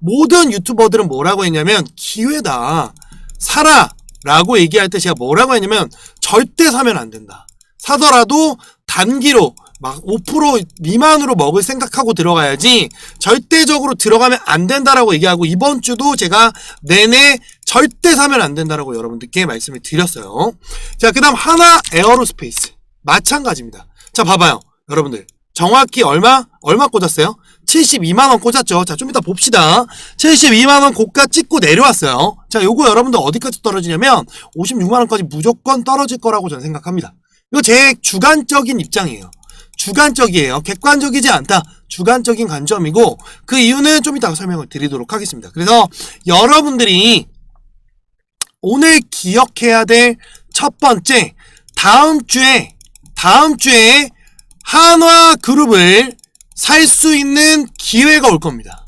모든 유튜버들은 뭐라고 했냐면 기회다. 사라. 라고 얘기할 때 제가 뭐라고 했냐면 절대 사면 안 된다. 사더라도 단기로 막 5% 미만으로 먹을 생각하고 들어가야지 절대적으로 들어가면 안 된다라고 얘기하고 이번 주도 제가 내내 절대 사면 안 된다라고 여러분들께 말씀을 드렸어요. 자, 그다음 하나 에어로스페이스 마찬가지입니다. 자, 봐봐요. 여러분들. 정확히 얼마 얼마 꽂았어요? 72만 원 꽂았죠. 자, 좀 이따 봅시다. 72만 원 고가 찍고 내려왔어요. 자, 요거 여러분들 어디까지 떨어지냐면 56만 원까지 무조건 떨어질 거라고 저는 생각합니다. 이거 제 주관적인 입장이에요. 주관적이에요. 객관적이지 않다. 주관적인 관점이고 그 이유는 좀 이따 설명을 드리도록 하겠습니다. 그래서 여러분들이 오늘 기억해야 될 첫 번째 다음 주에 다음 주에 한화 그룹을 살 수 있는 기회가 올 겁니다.